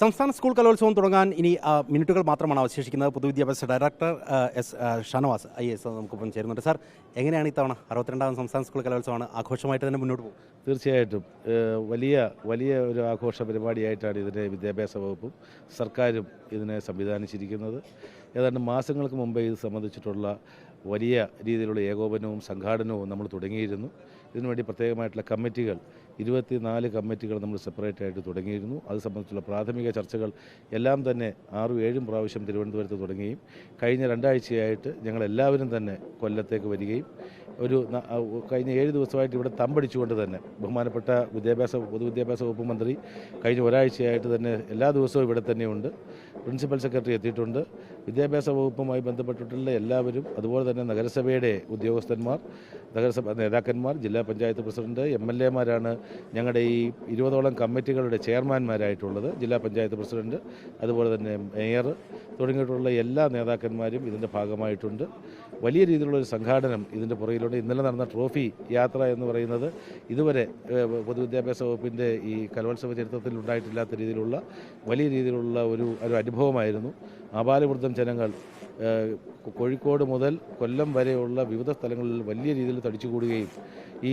സംസ്ഥാന സ്കൂൾ കലോത്സവം തുടങ്ങാൻ ഇനി മിനിറ്റുകൾ മാത്രമാണ് അവശേഷിക്കുന്നത്. പൊതുവിദ്യാഭ്യാസ director S Shanavas I S നമുക്കിപ്പം ചേരുന്നുണ്ട്. സാർ എങ്ങനെയാണ് ഇത്തവണ അറുപത്തിരണ്ടാം സംസ്ഥാന സ്കൂൾ കലോത്സവമാണ് ആഘോഷമായിട്ട് തന്നെ മുന്നോട്ട് പോകും തീർച്ചയായിട്ടും. വലിയ വലിയ ഒരു ആഘോഷ പരിപാടിയായിട്ടാണ് ഇതിനെ വിദ്യാഭ്യാസ വകുപ്പും സർക്കാരും ഇതിനെ സംവിധാനിച്ചിരിക്കുന്നത്. ഏതാണ്ട് മാസങ്ങൾക്ക് മുമ്പേ ഇത് സംബന്ധിച്ചിട്ടുള്ള വലിയ രീതിയിലുള്ള ഏകോപനവും സംഘാടനവും നമ്മൾ തുടങ്ങിയിരുന്നു. ഇതിനുവേണ്ടി പ്രത്യേകമായിട്ടുള്ള കമ്മിറ്റികൾ ഇരുപത്തിനാല് കമ്മിറ്റികൾ നമ്മൾ സെപ്പറേറ്റ് ആയിട്ട് തുടങ്ങിയിരുന്നു. അത് സംബന്ധിച്ചുള്ള പ്രാഥമിക ചർച്ചകൾ എല്ലാം തന്നെ ആറും ഏഴും പ്രാവശ്യം തിരുവനന്തപുരത്ത് തുടങ്ങുകയും കഴിഞ്ഞ രണ്ടാഴ്ചയായിട്ട് ഞങ്ങൾ എല്ലാവരും തന്നെ കൊല്ലത്തേക്ക് വരികയും ഒരു കഴിഞ്ഞ ഏഴ് ദിവസമായിട്ട് ഇവിടെ തമ്പടിച്ചുകൊണ്ട് തന്നെ ബഹുമാനപ്പെട്ട വിദ്യാഭ്യാസ പൊതുവിദ്യാഭ്യാസ വകുപ്പ് മന്ത്രി കഴിഞ്ഞ ഒരാഴ്ചയായിട്ട് തന്നെ എല്ലാ ദിവസവും ഇവിടെ തന്നെയുണ്ട്. പ്രിൻസിപ്പൽ സെക്രട്ടറി എത്തിയിട്ടുണ്ട്. വിദ്യാഭ്യാസ വകുപ്പുമായി ബന്ധപ്പെട്ടിട്ടുള്ള എല്ലാവരും അതുപോലെ തന്നെ നഗരസഭയുടെ ഉദ്യോഗസ്ഥന്മാർ നഗരസഭ നേതാക്കന്മാർ ജില്ലാ പഞ്ചായത്ത് പ്രസിഡന്റ് എം എൽ എമാരാണ് ഞങ്ങളുടെ ഈ ഇരുപതോളം കമ്മിറ്റികളുടെ ചെയർമാൻമാരായിട്ടുള്ളത് ജില്ലാ പഞ്ചായത്ത് പ്രസിഡന്റ് അതുപോലെ തന്നെ മേയർ തുടങ്ങിയിട്ടുള്ള എല്ലാ നേതാക്കന്മാരും ഇതിന്റെ ഭാഗമായിട്ടുണ്ട്. വലിയ രീതിയിലുള്ള ഒരു സംഘാടനം ഇതിന്റെ പുറകിലുണ്ട്. ഇന്നലെ നടന്ന ട്രോഫി യാത്ര എന്ന് പറയുന്നത് ഇതുവരെ പൊതുവിദ്യാഭ്യാസ വകുപ്പിന്റെ ഈ കലോത്സവ ചരിത്രത്തിൽ ഉണ്ടായിട്ടില്ലാത്ത രീതിയിലുള്ള വലിയ രീതിയിലുള്ള ഒരു ഒരു അനുഭവമായിരുന്നു. ആപാലവൃദ്ധം ജനങ്ങൾ കോഴിക്കോട് മുതൽ കൊല്ലം വരെയുള്ള വിവിധ സ്ഥലങ്ങളിൽ വലിയ രീതിയിൽ തടിച്ചുകൂടുകയും ഈ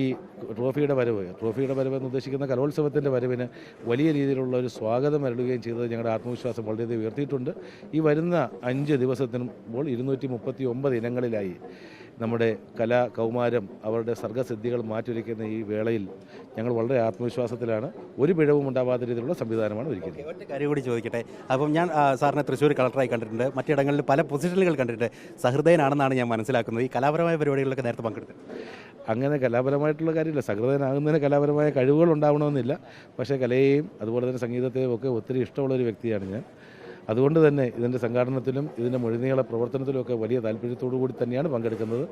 ട്രോഫിയുടെ വരവ് ട്രോഫിയുടെ വരവ് എന്ന് ഉദ്ദേശിക്കുന്ന കലോത്സവത്തിന്റെ വരവിന് വലിയ രീതിയിലുള്ള ഒരു സ്വാഗതം അരുളുകയും ചെയ്തത് ഞങ്ങളുടെ ആത്മവിശ്വാസം വളരെയധികം ഉയർത്തിയിട്ടുണ്ട്. ഈ വരുന്ന അഞ്ച് ദിവസത്തിനുമ്പോൾ ഇരുന്നൂറ്റി മുപ്പത്തി ഒമ്പത് ഇനങ്ങളിലായി. നമ്മുടെ കലാ കൗമാരം അവരുടെ സർഗസിദ്ധികൾ മാറ്റിവെക്കുന്ന ഈ വേളയിൽ ഞങ്ങൾ വളരെ ആത്മവിശ്വാസത്തിലാണ്. ഒരു പിഴവും ഉണ്ടാവാത്ത രീതിയിലുള്ള സംവിധാനമാണ് ഒരുക്കുന്നത് ഒറ്റ കാര്യം കൂടി ചോദിക്കട്ടെ. അപ്പം ഞാൻ സാറിനെ തൃശ്ശൂർ കളക്ടറായി കണ്ടിട്ടുണ്ട്. മറ്റിടങ്ങളിൽ പല പൊസിഷനുകൾ കണ്ടിട്ടുണ്ട്. സഹൃദയനാണെന്നാണ് ഞാൻ മനസ്സിലാക്കുന്നത്. ഈ കലാപരമായ പരിപാടികളിലൊക്കെ നേരത്തെ പങ്കെടുത്തത്? അങ്ങനെ കലാപരമായിട്ടുള്ള കാര്യമില്ല. സഹൃദയനാകുന്നതിന് കലാപരമായ കഴിവുകൾ ഉണ്ടാവണമെന്നില്ല. പക്ഷേ കലയെയും അതുപോലെ തന്നെ സംഗീതത്തെയും ഒക്കെ ഒത്തിരി ഇഷ്ടമുള്ള ഒരു വ്യക്തിയാണ് ഞാൻ. അതുകൊണ്ട് തന്നെ ഇതിന്റെ സംഘാടനത്തിലും ഇതിന്റെ മൊഴിനീള പ്രവർത്തനത്തിലുമൊക്കെ വലിയ താല്പര്യത്തോടു കൂടി തന്നെയാണ് പങ്കെടുക്കുന്നത്.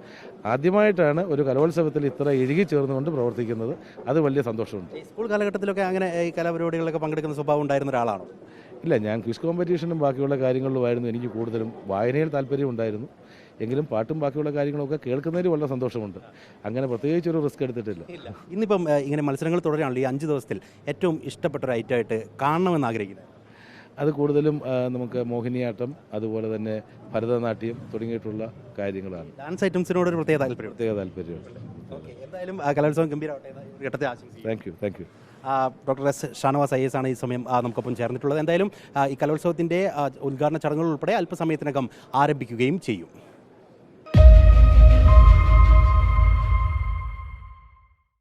ആദ്യമായിട്ടാണ് ഒരു കലോത്സവത്തിൽ ഇത്ര ഇഴുകി ചേർന്നുകൊണ്ട് പ്രവർത്തിക്കുന്നത്. അത് വലിയ സന്തോഷമുണ്ട്. സ്കൂൾ കാലഘട്ടത്തിലൊക്കെ അങ്ങനെ ഈ കലാപരിപാടികളിലൊക്കെ പങ്കെടുക്കുന്ന സ്വഭാവം ഉണ്ടായിരുന്ന ഒരാളാണോ? ഇല്ല ഞാൻ ക്വിസ് കോമ്പറ്റീഷനും ബാക്കിയുള്ള കാര്യങ്ങളിലുമായിരുന്നു. എനിക്ക് കൂടുതലും വായനയിൽ താല്പര്യമുണ്ടായിരുന്നു എങ്കിലും പാട്ടും ബാക്കിയുള്ള കാര്യങ്ങളൊക്കെ കേൾക്കുന്നതിൽ വളരെ സന്തോഷമുണ്ട്. അങ്ങനെ പ്രത്യേകിച്ച് ഒരു റിസ്ക് എടുത്തിട്ടില്ല. ഇന്നിപ്പം ഇങ്ങനെ മത്സരങ്ങൾ തുടരുകയാണല്ലോ ഈ അഞ്ച് ദിവസത്തിൽ. ഏറ്റവും ഇഷ്ടപ്പെട്ട ഒരു ഐറ്റമായിട്ട് കാണണമെന്ന് ആഗ്രഹിക്കുന്നത്. അത് കൂടുതലും നമുക്ക് മോഹിനിയാട്ടം അതുപോലെ തന്നെ ഭരതനാട്യം തുടങ്ങിയിട്ടുള്ള കാര്യങ്ങളാണ്. ഡാൻസ് ഐറ്റംസിനോട് ഒരു പ്രത്യേക താല്പര്യം പ്രത്യേക താല്പര്യമുണ്ട്. ഓക്കെ എന്തായാലും ആ, കലോത്സവം ഗംഭീരമാവട്ടെ എന്ന് ആശംസിക്കുന്നു. Thank you thank you doctor S Shanavas I S ആണ് ഈ സമയം നമുക്കൊപ്പം ചേർന്നിട്ടുള്ളത്. എന്തായാലും ഈ കലോത്സവത്തിന്റെ ആ, ഉദ്ഘാടന ചടങ്ങുകൾ ഉൾപ്പെടെ അല്പസമയത്തിനകം ആരംഭിക്കുകയും ചെയ്യും.